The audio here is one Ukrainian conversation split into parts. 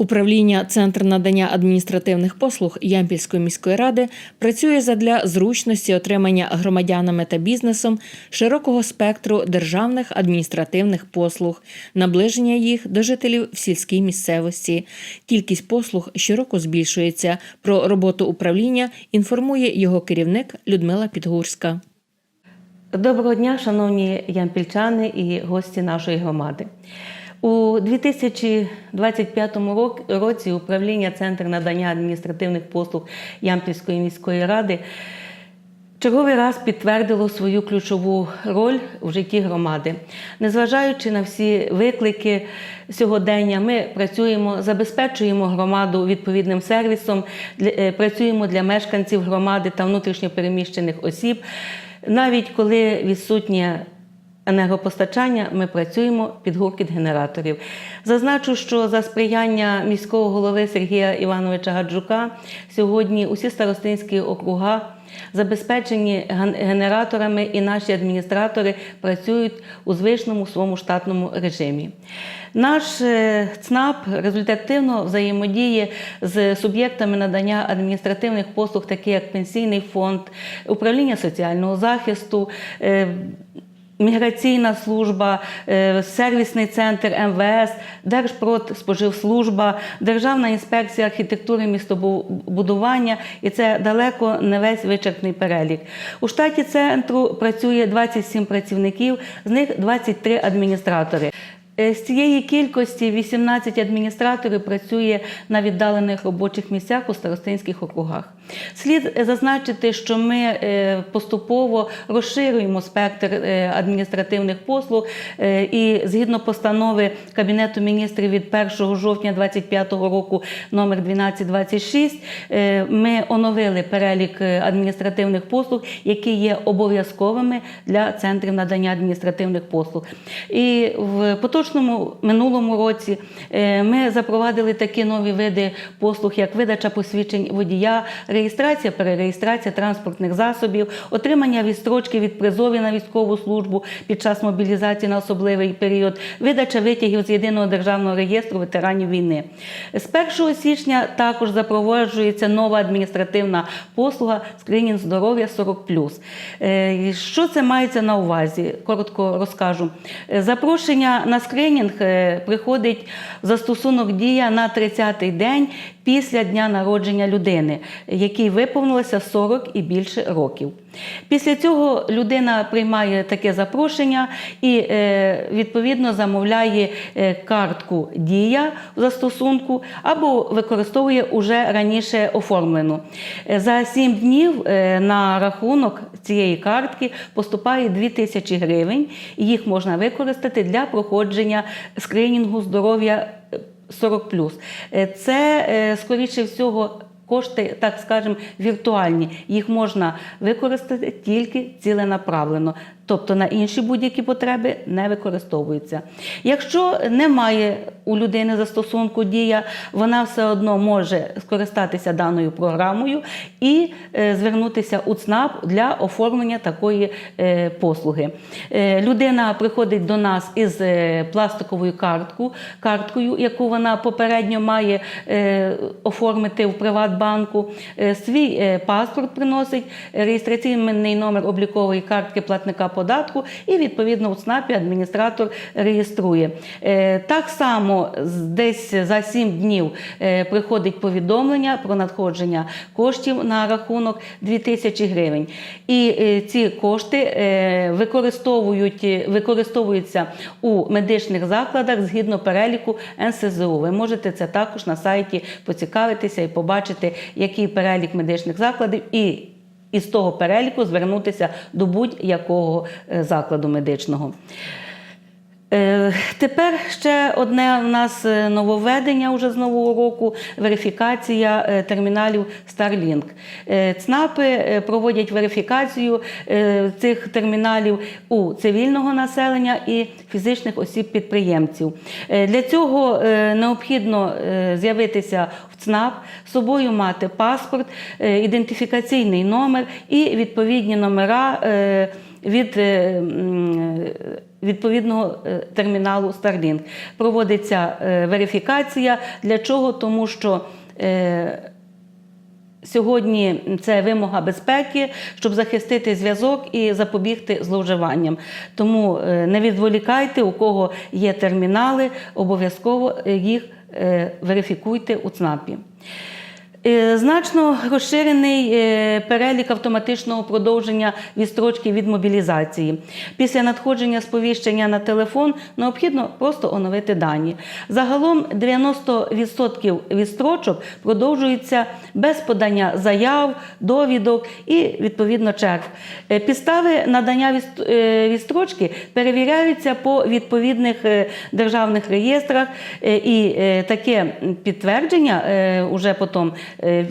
Управління Центр надання адміністративних послуг Ямпільської міської ради працює задля зручності отримання громадянами та бізнесом широкого спектру державних адміністративних послуг, наближення їх до жителів в сільській місцевості. Кількість послуг щороку збільшується. Про роботу управління інформує його керівник Людмила Підгурська. Доброго дня, шановні ямпільчани і гості нашої громади. У 2025 рок- році управління Центр надання адміністративних послуг Ямпільської міської ради черговий раз підтвердило свою ключову роль в житті громади. Незважаючи на всі виклики сьогодення, ми працюємо, забезпечуємо громаду відповідним сервісом, е, працюємо для мешканців громади та внутрішньопереміщених осіб. Навіть коли відсутнє енергопостачання, ми працюємо під гуркіт генераторів. Зазначу, що за сприяння міського голови Сергія Івановича Гаджука сьогодні усі старостинські округа забезпечені генераторами, і наші адміністратори працюють у звичному своєму штатному режимі. Наш е, ЦНАП результативно взаємодіє з суб'єктами надання адміністративних послуг, такі як Пенсійний фонд, управління соціального захисту. Міграційна служба, е, сервісний центр МВС, Держпродспоживслужба, Державна інспекція архітектури містобудування, і це далеко не весь вичерпний перелік. У штаті центру працює 27 працівників, з них 23 адміністратори. Е, З цієї кількості 18 адміністраторів працює на віддалених робочих місцях у старостинських округах. Слід е, зазначити, що ми е, поступово розширюємо спектр адміністративних послуг і згідно постанови Кабінету міністрів від 1 жовтня 2025 року номер 1226 е, ми оновили перелік адміністративних послуг, які є обов'язковими для центрів надання адміністративних послуг. І в поточному минулому році е, ми запровадили такі нові види послуг, як видача посвідчень водія, реєстрація, перереєстрація транспортних засобів, отримання відстрочки від призові на військову службу під час мобілізації на особливий період, видача витягів з єдиного державного реєстру ветеранів війни. З 1 січня також запроваджується нова адміністративна послуга скринінг здоров'я 40+. Е, Що це мається на увазі? Коротко розкажу. Е, Запрошення на скринінг е, приходить застосунок дія на 30-й день після дня народження людини, якій виповнилося 40 і більше років. Після цього людина приймає таке запрошення і е, відповідно замовляє е, картку Дія в застосунку або використовує уже раніше оформлену. Е, За 7 днів на рахунок цієї картки поступає 2 тисячі гривень, і їх можна використати для проходження скринінгу здоров'я е, 40+. Е, Це, скоріше всього, кошти, так скажемо, віртуальні. Їх можна використати тільки ціленаправлено. Тобто на інші будь-які потреби не використовуються. Якщо немає у людини застосунку дія, вона все одно може скористатися даною програмою і е, звернутися у ЦНАП для оформлення такої е, послуги. Е, людина приходить до нас із пластиковою картку, карткою, яку вона попередньо має оформити в Приватбанку. Свій паспорт приносить, реєстраційний номер облікової картки платника податку, і відповідно у ЦНАПі адміністратор реєструє. Е, Так само десь за 7 днів е, приходить повідомлення про надходження коштів на рахунок 2000 гривень. І е, ці кошти використовують, використовуються у медичних закладах згідно переліку НСЗУ. Ви можете це також на сайті поцікавитися і побачити, який перелік медичних закладів і із того переліку звернутися до будь-якого е, закладу медичного. Е, Тепер ще одне в нас е, нововведення уже з нового року верифікація е, терміналів Starlink. ЦНАПи проводять верифікацію цих терміналів у цивільного населення і фізичних осіб-підприємців. Для цього необхідно з'явитися в ЦНАП, з собою мати паспорт, ідентифікаційний номер і відповідні номера. від відповідного е, терміналу Starlink. Проводиться е, верифікація. Для чого? Тому що е, Сьогодні це вимога безпеки, щоб захистити зв'язок і запобігти зловживанням. Тому не відволікайте, у кого є термінали, обов'язково їх верифікуйте у ЦНАПі. Е, Значно розширений е, перелік автоматичного продовження відстрочки від мобілізації. Після надходження сповіщення на телефон необхідно просто оновити дані. Загалом 90% відстрочок продовжуються без подання заяв, довідок і відповідно черг. Е, Підстави надання відст- відстрочки перевіряються по відповідних державних реєстрах, і таке підтвердження уже потім е,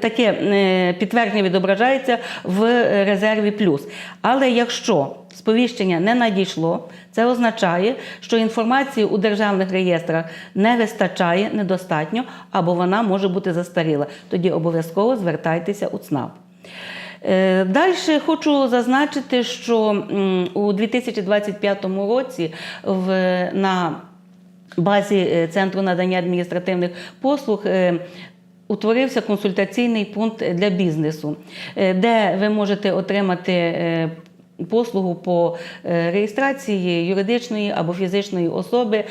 таке е, підтвердження відображається в резерві плюс. Але якщо сповіщення не надійшло, це означає, що інформації у державних реєстрах не вистачає недостатньо або вона може бути застаріла. Тоді обов'язково звертайтеся у ЦНАП. Е, Далі хочу зазначити, що у 2025 році в, на базі Центру надання адміністративних послуг. Утворився консультаційний пункт для бізнесу, е, де ви можете отримати е, послугу по е, реєстрації юридичної або фізичної особи,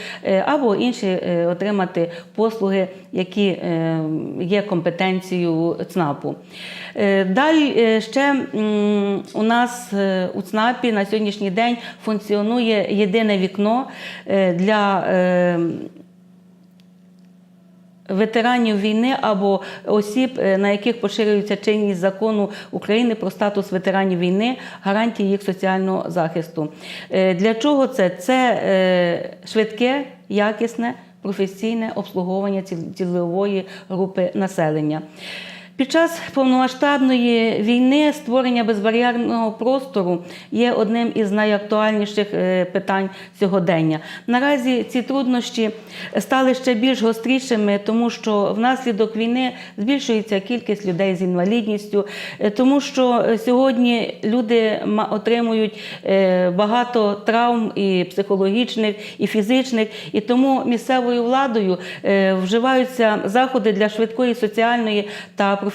або інші отримати послуги, які є компетенцією ЦНАПу. Далі ще у нас у ЦНАПі на сьогоднішній день функціонує єдине вікно для ветеранів війни або осіб, е, на яких поширюється чинність закону України про статус ветеранів війни, гарантії їх соціального захисту. Е, Для чого це? Це е, швидке, якісне, професійне обслуговування ціл- цільової групи населення. Під час повномасштабної війни створення безбар'єрного простору є одним із найактуальніших е, питань сьогодення. Наразі ці труднощі стали ще більш гострішими, тому що внаслідок війни збільшується кількість людей з інвалідністю, е, тому що сьогодні люди отримують е, багато травм і психологічних, і фізичних, і тому місцевою владою вживаються заходи для швидкої соціальної та професійної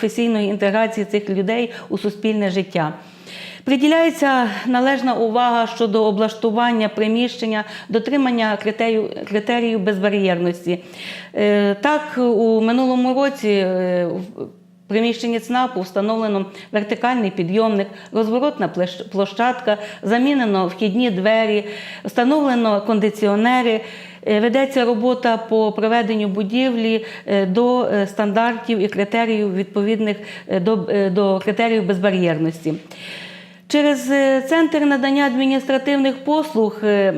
інтеграції цих людей у суспільне життя. Приділяється належна увага щодо облаштування приміщення, дотримання критерію, критерію безбар'єрності. Е, Так, у минулому році е, в приміщенні ЦНАПу встановлено вертикальний підйомник, розворотна площ- площадка, замінено вхідні двері, встановлено кондиціонери. Е, Ведеться робота по проведенню будівлі е, до е, стандартів і критеріїв відповідних до, до критеріїв безбар'єрності. Через е, центр надання адміністративних послуг, е,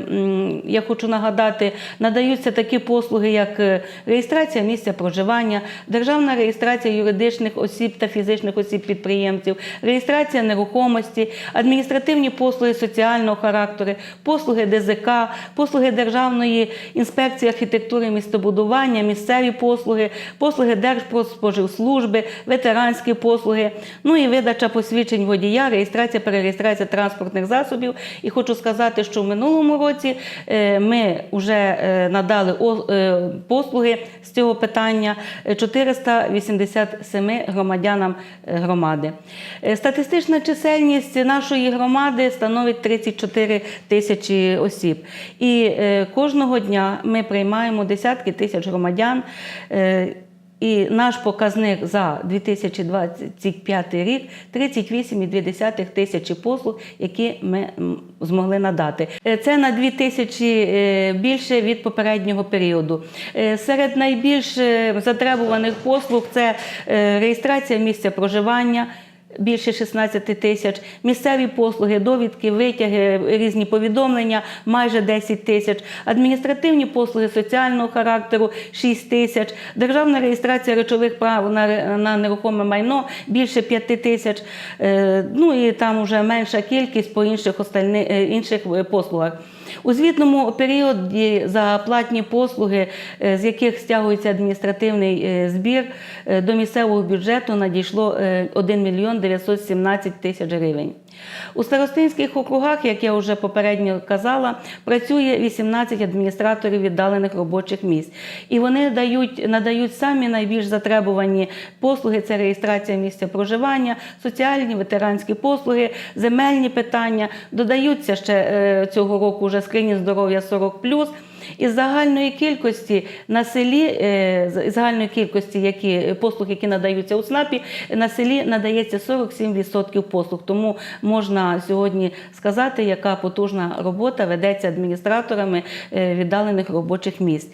я хочу нагадати, надаються такі послуги, як е, реєстрація місця проживання, державна реєстрація юридичних осіб та фізичних осіб підприємців, реєстрація нерухомості, адміністративні послуги соціального характеру, послуги ДЗК, послуги Державної інспекції архітектури містобудування, місцеві послуги, послуги Держпродспоживслужби, ветеранські послуги, ну і видача посвідчень водія, реєстрація, перереєстрація транспортних засобів. І хочу сказати, що в минулому році е, ми вже е, надали е, послуги з цього питання е, 487 громадянам громади. Статистична чисельність нашої громади становить 34 тисячі осіб. І кожного дня ми приймаємо десятки тисяч громадян. І наш показник за 2025 рік 38,2 тисячі послуг, які ми змогли надати. Е, Це на 2 тисячі е, більше від попереднього періоду. Е, Серед найбільш затребуваних послуг це реєстрація місця проживання. Більше 16 тисяч, місцеві послуги, довідки, витяги, різні повідомлення майже 10 тисяч, адміністративні послуги соціального характеру 6 тисяч, державна реєстрація речових прав на, на нерухоме майно більше 5 тисяч. Е, Ну і там вже менша кількість по інших остальних е, інших е, послугах. У звітному періоді за платні послуги, е, з яких стягується адміністративний е, збір, е, до місцевого бюджету надійшло е, 1 мільйон мільйон 917 тисяч гривень. У старостинських округах, як я вже попередньо казала, працює 18 адміністраторів віддалених робочих місць. І вони дають, надають самі найбільш затребувані послуги: це реєстрація місця проживання, соціальні, ветеранські послуги, земельні питання. Додаються ще цього року вже скрині здоров'я 40+. Із загальної кількості на селі, е, з загальної кількості які, послуг, які надаються у СНАПі, на селі надається 47% послуг. Тому можна сьогодні сказати, яка потужна робота ведеться адміністраторами е, віддалених робочих місць.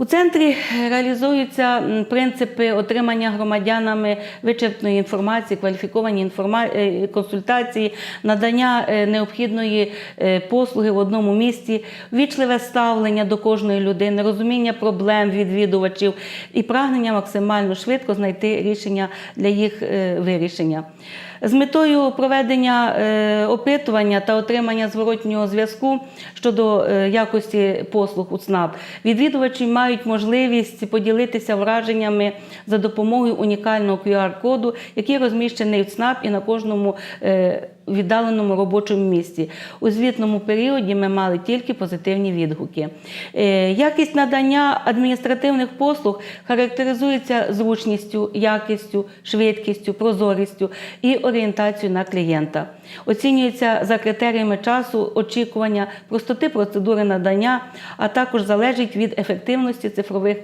У центрі реалізуються принципи отримання громадянами вичерпної інформації, кваліфіковані інформа... е, консультації, надання е, необхідної е, послуги в одному місці, вічливе ставлення до кожної людини, розуміння проблем відвідувачів і прагнення максимально швидко знайти рішення для їх вирішення. З метою проведення е, опитування та отримання зворотнього зв'язку щодо е, якості послуг у ЦНАП, відвідувачі мають можливість поділитися враженнями за допомогою унікального QR-коду, який розміщений в ЦНАП і на кожному е, віддаленому робочому місці. У звітному періоді ми мали тільки позитивні відгуки. Е, Якість надання адміністративних послуг характеризується зручністю, якістю, швидкістю, прозорістю і орієнтацією на клієнта. Оцінюється за критеріями часу, очікування, простоти процедури надання, а також залежить від ефективності цифрових.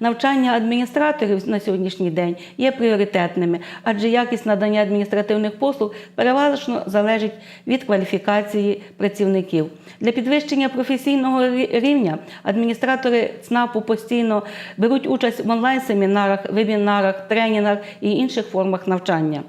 Навчання адміністраторів на сьогоднішній день є пріоритетними, адже якість надання адміністративних послуг переважно залежить від кваліфікації працівників. Для підвищення професійного рівня адміністратори ЦНАПу постійно беруть участь в онлайн-семінарах, вебінарах, тренінгах і інших формах навчання.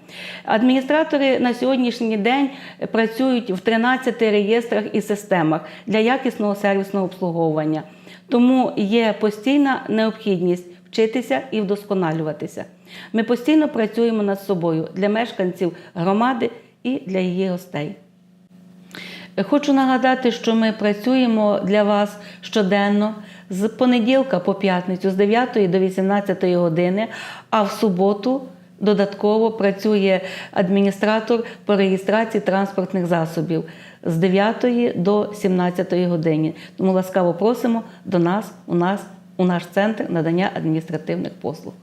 Адміністратори на сьогоднішній день працюють в 13 реєстрах і системах для якісного сервісного обслуговування. Тому є постійна необхідність вчитися і вдосконалюватися. Ми постійно працюємо над собою для мешканців громади і для її гостей. Хочу нагадати, що ми працюємо для вас щоденно з понеділка по п'ятницю, з 9 до 18 години, а в суботу додатково працює адміністратор по реєстрації транспортних засобів з 9 до 17 години. Тому ласкаво просимо до нас, у нас, у наш центр надання адміністративних послуг.